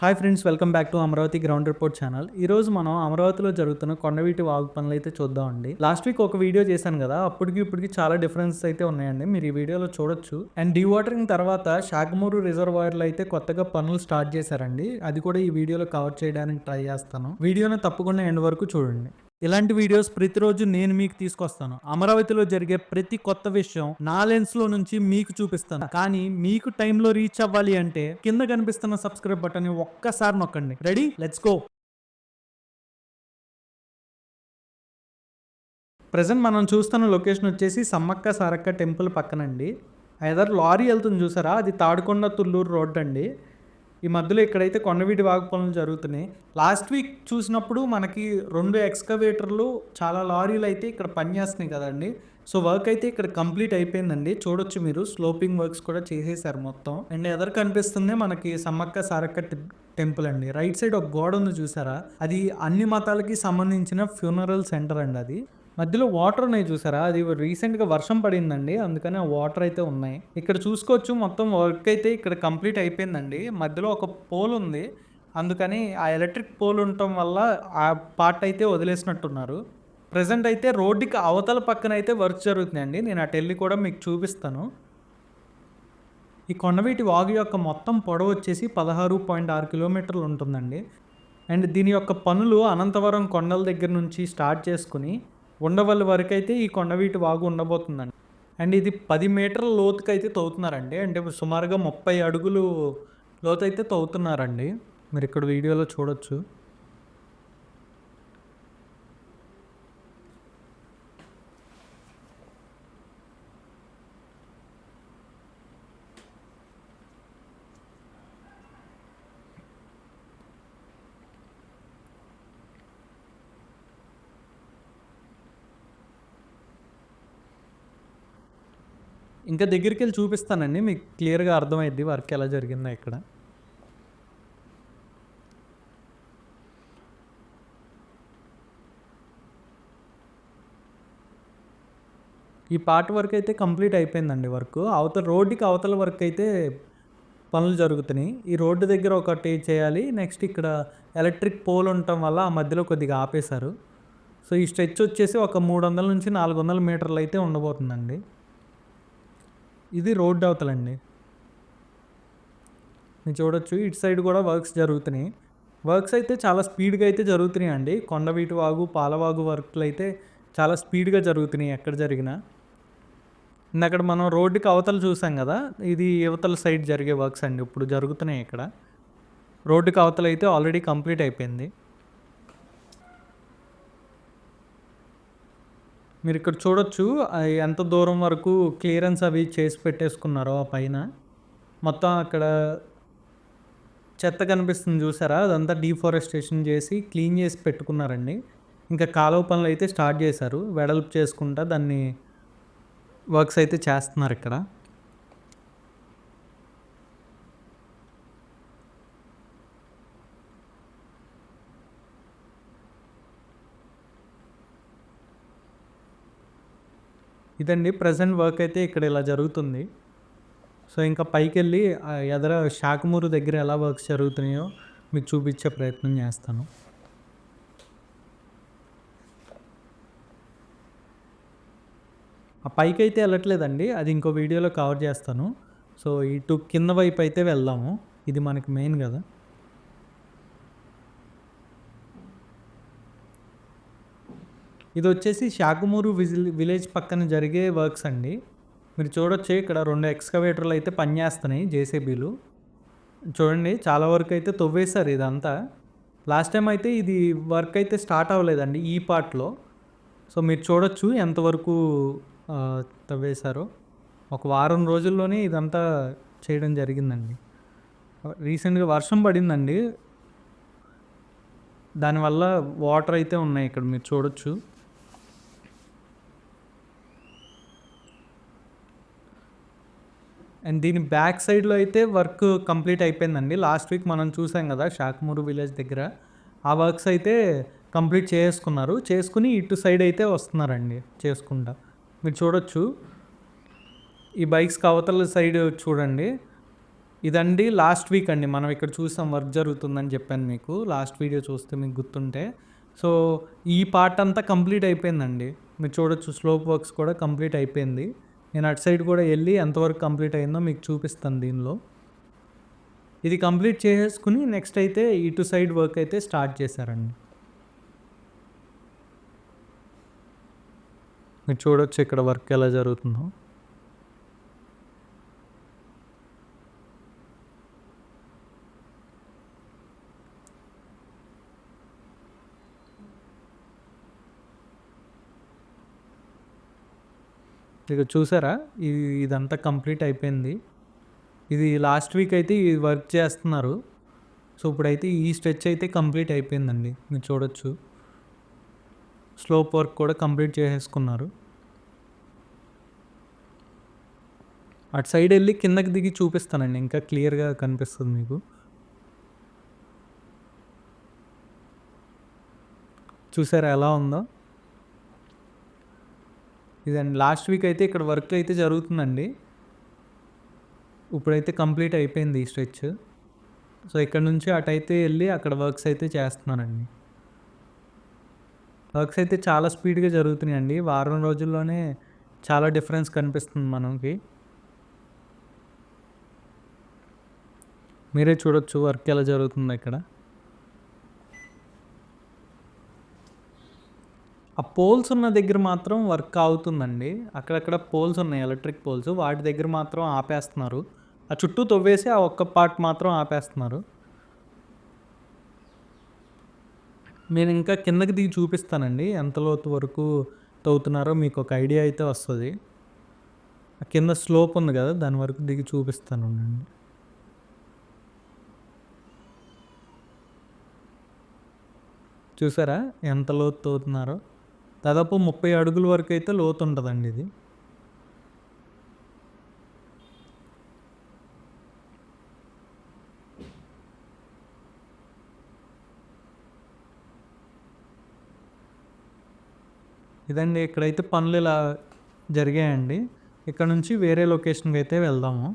Hi friends welcome back to Amaravati ground report channel. ఈ రోజు మనం అమరావతిలో జరుగుతున్న కొండవీటి వాగు పనులు అయితే చూద్దామండి. లాస్ట్ వీక్ ఒక వీడియో చేశాను కదా అప్పటికి ఇప్పటికి చాలా డిఫరెన్స్ అయితే ఉన్నాయండి. మీరు ఈ వీడియోలో చూడొచ్చు. అండ్ డీ వాటరింగ్ తర్వాత షాగమూరు రిజర్వాయర్లో అయితే కొత్తగా పనులు స్టార్ట్ చేశారండి. అది కూడా ఈ వీడియోలో కవర్ చేయడానికి ట్రై చేస్తాను. వీడియోని తప్పకుండా ఎండ్ వరకు చూడండి. ఇలాంటి వీడియోస్ ప్రతిరోజు నేను మీకు తీసుకొస్తాను. అమరావతిలో జరిగే ప్రతి కొత్త విషయం నా లెన్స్లో నుంచి మీకు చూపిస్తాను. కానీ మీకు టైంలో రీచ్ అవ్వాలి అంటే కింద కనిపిస్తున్న సబ్స్క్రైబ్ బటన్ ఒక్కసారి నొక్కండి. రెడీ లెట్స్ గో ప్రజెంట్ మనం చూస్తున్న లొకేషన్ వచ్చేసి సమ్మక్క సారక్క టెంపుల్ పక్కనండి. ఐదర్ లారీ వెళ్తుంది చూసారా? అది తాడుకొండ తుళ్ళూరు రోడ్ అండి ఈ మధ్యలో ఇక్కడైతే కొండవీటి వాగు పనులు జరుగుతున్నాయి. లాస్ట్ వీక్ చూసినప్పుడు మనకి రెండు ఎక్స్కవేటర్లు చాలా లారీలు అయితే ఇక్కడ పనిచేస్తున్నాయి కదండి. సో వర్క్ అయితే ఇక్కడ కంప్లీట్ అయిపోయిందండి. చూడొచ్చు మీరు. స్లోపింగ్ వర్క్స్ కూడా చేసేసారు మొత్తం. అండ్ ఎదర్ కనిపిస్తుంది మనకి సమ్మక్క సారక్క టెంపుల్ అండి. రైట్ సైడ్ ఒక గోడ ఉంది చూసారా? అది అన్ని మతాలకి సంబంధించిన ఫ్యూనరల్ సెంటర్ అండి అది. మధ్యలో వాటర్ ఉన్నాయి చూసారా? అది రీసెంట్గా వర్షం పడిందండి. అందుకని ఆ వాటర్ అయితే ఉన్నాయి. ఇక్కడ చూసుకోవచ్చు మొత్తం వర్క్ అయితే ఇక్కడ కంప్లీట్ అయిపోయిందండి. మధ్యలో ఒక పోల్ ఉంది. అందుకని ఆ ఎలక్ట్రిక్ పోల్ ఉండటం వల్ల ఆ పార్ట్ అయితే వదిలేసినట్టున్నారు. ప్రజెంట్ అయితే రోడ్డుకి అవతల పక్కన అయితే వర్క్ జరుగుతున్నాయండి నేను అటు వెళ్ళి కూడా మీకు చూపిస్తాను. ఈ కొండవీటి వాగు యొక్క మొత్తం పొడవు వచ్చేసి పదహారు పాయింట్ ఆరు కిలోమీటర్లు ఉంటుందండి. అండ్ దీని యొక్క పనులు అనంతవరం కొండల దగ్గర నుంచి స్టార్ట్ చేసుకుని ఉండవల్లి వరకు అయితే ఈ కొండవీటి వాగు ఉండబోతుందండి. అండ్ ఇది పది మీటర్ల లోతుకు అయితే తవ్వుతున్నారండి. అంటే సుమారుగా ముప్పై అడుగులు లోతు అయితే తవ్వుతున్నారండి. మీరు ఇక్కడ వీడియోలో చూడొచ్చు. ఇంకా దగ్గరికి వెళ్ళి చూపిస్తానండి. మీకు క్లియర్గా అర్థమైద్ది వర్క్ ఎలా జరిగిందో ఇక్కడ. ఈ పార్ట్ వర్క్ అయితే కంప్లీట్ అయిపోయిందండి వర్క్. అవతల రోడ్డుకి అవతల వర్క్ అయితే పనులు జరుగుతున్నాయి. ఈ రోడ్డు దగ్గర ఒకటి చేయాలి. నెక్స్ట్ ఇక్కడ ఎలక్ట్రిక్ పోల్ ఉండటం వల్ల ఆ మధ్యలో కొద్దిగా ఆపేశారు. సో ఈ స్ట్రెచ్ వచ్చేసి ఒక మూడు వందల నుంచి నాలుగు వందల మీటర్లు అయితే ఉండబోతుందండి. ఇది రోడ్ అవతలండి. మీరు చూడొచ్చు ఇటు సైడ్ కూడా వర్క్స్ జరుగుతున్నాయి. వర్క్స్ అయితే చాలా స్పీడ్గా అయితే జరుగుతున్నాయి అండి కొండవీటి వాగు పాలవాగు వర్క్లు అయితే చాలా స్పీడ్గా జరుగుతున్నాయి ఎక్కడ జరిగినా. అక్కడ మనం రోడ్డుకి అవతలు చూసాం కదా ఇది యువతల సైడ్ జరిగే వర్క్స్ అండి. ఇప్పుడు జరుగుతున్నాయి ఇక్కడ. రోడ్డుకి అవతల అయితే ఆల్రెడీ కంప్లీట్ అయిపోయింది. మీరు ఇక్కడ చూడొచ్చు ఎంత దూరం వరకు క్లియరెన్స్ అవి చేసి పెట్టేసుకున్నారో ఆ పైన. మొత్తం అక్కడ చెత్త కనిపిస్తుంది చూసారా? అదంతా డీఫారెస్టేషన్ చేసి క్లీన్ చేసి పెట్టుకున్నారండి. ఇంకా కాలువ పనులు అయితే స్టార్ట్ చేశారు. వెడల్పు చేసుకుంటా దాన్ని వర్క్స్ అయితే చేస్తున్నారు ఇక్కడ. ఇదండి ప్రజెంట్ వర్క్ అయితే ఇక్కడ ఇలా జరుగుతుంది. సో ఇంకా పైకి వెళ్ళి ఎదర శాఖమూరు దగ్గర ఎలా వర్క్స్ జరుగుతున్నాయో మీకు చూపించే ప్రయత్నం చేస్తాను. ఆ పైకి అయితే వెళ్ళట్లేదండి అది ఇంకో వీడియోలో కవర్ చేస్తాను. సో ఇటు కింద వైపు అయితే వెళ్దాము ఇది మనకి మెయిన్ కదా. ఇది వచ్చేసి శాకుమూరు విజిల్ విలేజ్ పక్కన జరిగే వర్క్స్ అండి. మీరు చూడొచ్చు ఇక్కడ రెండు ఎక్స్కవేటర్లు అయితే పనిచేస్తున్నాయి జేసీబీలు. చూడండి చాలా వరకు అయితే తవ్వేశారు ఇదంతా. లాస్ట్ టైం అయితే ఇది వర్క్ అయితే స్టార్ట్ అవ్వలేదండి ఈ పార్ట్లో. సో మీరు చూడొచ్చు ఎంతవరకు తవ్వేశారో. ఒక వారం రోజుల్లోనే ఇదంతా చేయడం జరిగిందండి. రీసెంట్గా వర్షం పడిందండి. దానివల్ల వాటర్ అయితే ఉన్నాయి ఇక్కడ మీరు చూడొచ్చు. అండ్ దీని బ్యాక్ సైడ్లో అయితే వర్క్ కంప్లీట్ అయిపోయిందండి. లాస్ట్ వీక్ మనం చూసాం కదా షాక్మూరు విలేజ్ దగ్గర. ఆ వర్క్స్ అయితే కంప్లీట్ చేసుకున్నారు చేసుకుని ఇటు సైడ్ అయితే వస్తున్నారండి చేసుకుంటా. మీరు చూడొచ్చు. ఈ బైక్స్ కవతల సైడ్ చూడండి. ఇదండి లాస్ట్ వీక్ అండి. మనం ఇక్కడ చూసాం వర్క్ జరుగుతుందని చెప్పాను మీకు. లాస్ట్ వీడియో చూస్తే మీకు గుర్తుంటే. సో ఈ పార్ట్ అంతా కంప్లీట్ అయిపోయిందండి. మీరు చూడొచ్చు స్లోప్ వర్క్స్ కూడా కంప్లీట్ అయిపోయింది. నేను అటు సైడ్ కూడా వెళ్ళి ఎంతవరకు కంప్లీట్ అయిందో మీకు చూపిస్తాను దీనిలో. ఇది కంప్లీట్ చేసేసుకుని నెక్స్ట్ అయితే ఇటు సైడ్ వర్క్ అయితే స్టార్ట్ చేశారండి. మీరు చూడొచ్చు ఇక్కడ వర్క్ ఎలా జరుగుతుందో. ఇక చూసారా? ఇది ఇదంతా కంప్లీట్ అయిపోయింది. ఇది లాస్ట్ వీక్ అయితే ఇది వర్క్ చేస్తున్నారు. సో ఇప్పుడైతే ఈ స్ట్రెచ్ అయితే కంప్లీట్ అయిపోయిందండి. మీరు చూడొచ్చు. స్లోప్ వర్క్ కూడా కంప్లీట్ చేసేసుకున్నారు. అటు సైడ్ వెళ్ళి కిందకి దిగి చూపిస్తానండి. ఇంకా క్లియర్గా కనిపిస్తుంది మీకు. చూసారా ఎలా ఉందో? ఇదండి. లాస్ట్ వీక్ అయితే ఇక్కడ వర్క్ అయితే జరుగుతుందండి. ఇప్పుడైతే కంప్లీట్ అయిపోయింది ఈ స్ట్రెచ్. సో ఇక్కడ నుంచి అటు అయితే వెళ్ళి అక్కడ వర్క్స్ అయితే చేస్తున్నానండి. వర్క్స్ అయితే చాలా స్పీడ్గా జరుగుతున్నాయండి. వారం రోజుల్లోనే చాలా డిఫరెన్స్ కనిపిస్తుంది మనకి. మీరే చూడొచ్చు వర్క్ ఎలా జరుగుతుందో ఇక్కడ. ఆ పోల్స్ ఉన్న దగ్గర మాత్రం వర్క్ అవుతుందండి. అక్కడక్కడ పోల్స్ ఉన్నాయి ఎలక్ట్రిక్ పోల్స్. వాటి దగ్గర మాత్రం ఆపేస్తున్నారు. ఆ చుట్టూ తవ్వేసి ఆ ఒక్క పార్ట్ మాత్రం ఆపేస్తున్నారు. నేను ఇంకా కిందకి దిగి చూపిస్తానండి. ఎంత లోతు వరకు తవ్వుతున్నారో మీకు ఒక ఐడియా అయితే వస్తుంది. ఆ కింద స్లోప్ ఉంది కదా దాని వరకు దిగి చూపిస్తాను అండి చూసారా ఎంత లోతు తవ్వుతున్నారో? దాదాపు ముప్పై అడుగుల వరకు అయితే లోతు ఉంటుందండి ఇది. ఇదండి ఇక్కడైతే పనులు ఇలా జరిగాయండి. ఇక్కడ నుంచి వేరే లొకేషన్కి అయితే వెళ్దాము.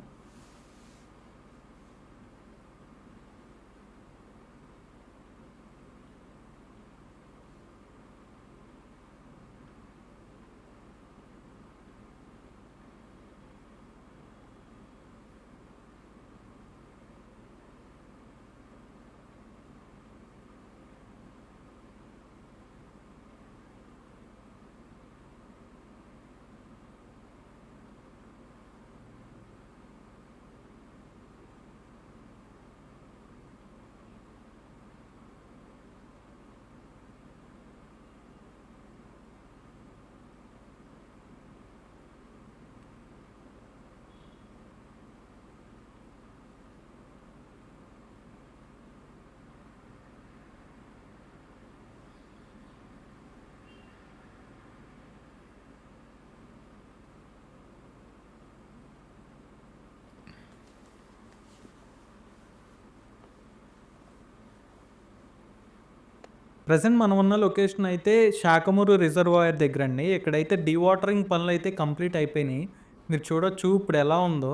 ప్రజెంట్ మనం ఉన్న లొకేషన్ అయితే శాఖమూరు రిజర్వాయర్ దగ్గర అండి ఇక్కడైతే డీవాటరింగ్ పనులు అయితే కంప్లీట్ అయిపోయినాయి. మీరు చూడొచ్చు ఇప్పుడు ఎలా ఉందో.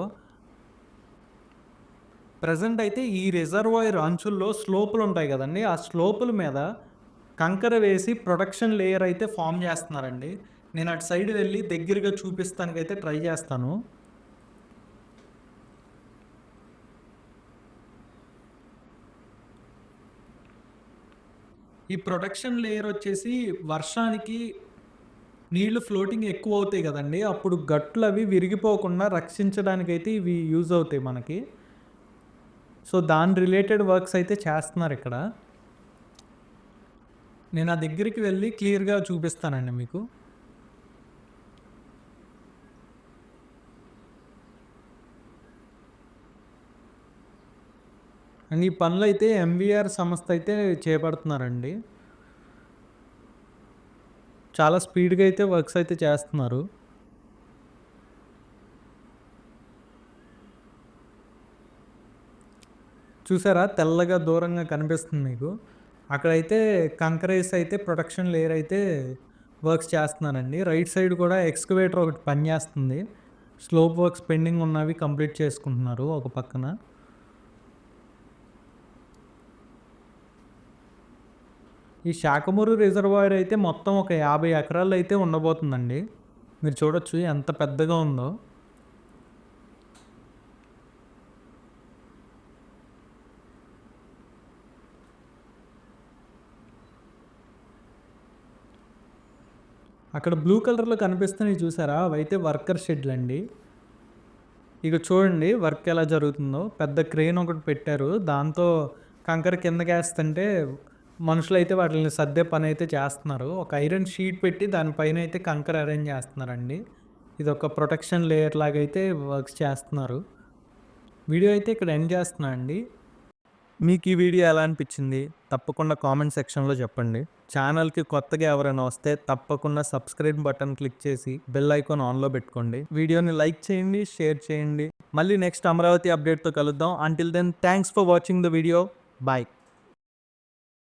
ప్రజెంట్ అయితే ఈ రిజర్వాయర్ అంచుల్లో స్లోపులు ఉంటాయి కదండి. ఆ స్లోపుల మీద కంకర వేసి ప్రొడక్షన్ లేయర్ అయితే ఫామ్ చేస్తున్నారండి. నేను అటు సైడ్ వెళ్ళి దగ్గరగా చూపిస్తానికైతే ట్రై చేస్తాను. ఈ ప్రొటెక్షన్ లేయర్ వచ్చేసి వర్షానికి నీళ్ళు ఫ్లోటింగ్ ఎక్కువ అవుతాయి కదండి. అప్పుడు గట్లు అవి విరిగిపోకుండా రక్షించడానికి అయితే ఇవి యూజ్ అవుతాయి మనకి. సో దాని రిలేటెడ్ వర్క్స్ అయితే చేస్తున్నారు ఇక్కడ. నేను ఆ దగ్గరికి వెళ్ళి క్లియర్గా చూపిస్తానండి మీకు. అండ్ ఈ పనులు అయితే ఎంవీఆర్ సంస్థ అయితే చేపడుతున్నారండి. చాలా స్పీడ్గా అయితే వర్క్స్ అయితే చేస్తున్నారు. చూసారా? తెల్లగా దూరంగా కనిపిస్తుంది మీకు. అక్కడైతే కంకరేస్ అయితే ప్రొటెక్షన్ లేయర్ అయితే వర్క్స్ చేస్తున్నారండి. రైట్ సైడ్ కూడా ఎక్స్కవేటర్ ఒకటి పనిచేస్తుంది. స్లోప్ వర్క్స్ పెండింగ్ ఉన్నవి కంప్లీట్ చేసుకుంటున్నారు ఒక పక్కన. ఈ శాఖమూరు రిజర్వాయర్ అయితే మొత్తం ఒక యాభై ఎకరాలు అయితే ఉండబోతుందండి. మీరు చూడొచ్చు ఎంత పెద్దగా ఉందో. అక్కడ బ్లూ కలర్లో కనిపిస్తున్నాయి చూసారా? అవైతే వర్కర్ షెడ్లు అండి ఇక చూడండి వర్క్ ఎలా జరుగుతుందో. పెద్ద క్రెయిన్ ఒకటి పెట్టారు. దాంతో కంకర కిందకి వేస్తుంటే మనుషులు అయితే వాటిని సర్దే పని అయితే చేస్తున్నారు. ఒక ఐరన్ షీట్ పెట్టి దానిపైన అయితే కంకర అరేంజ్ చేస్తున్నారండి. ఇది ఒక ప్రొటెక్షన్ లేయర్ లాగా అయితే వర్క్స్ చేస్తున్నారు. వీడియో అయితే ఇక్కడ ఎండ్ చేస్తున్నా అండి. మీకు ఈ వీడియో ఎలా అనిపించింది? తప్పకుండా కామెంట్ సెక్షన్లో చెప్పండి. ఛానల్కి కొత్తగా ఎవరైనా వస్తే తప్పకుండా సబ్స్క్రైబ్ బటన్ క్లిక్ చేసి బెల్ ఐకాన్ ఆన్లో పెట్టుకోండి. వీడియోని లైక్ చేయండి షేర్ చేయండి. మళ్ళీ నెక్స్ట్ అమరావతి అప్డేట్తో కలుద్దాం. Until then thanks for watching the video bye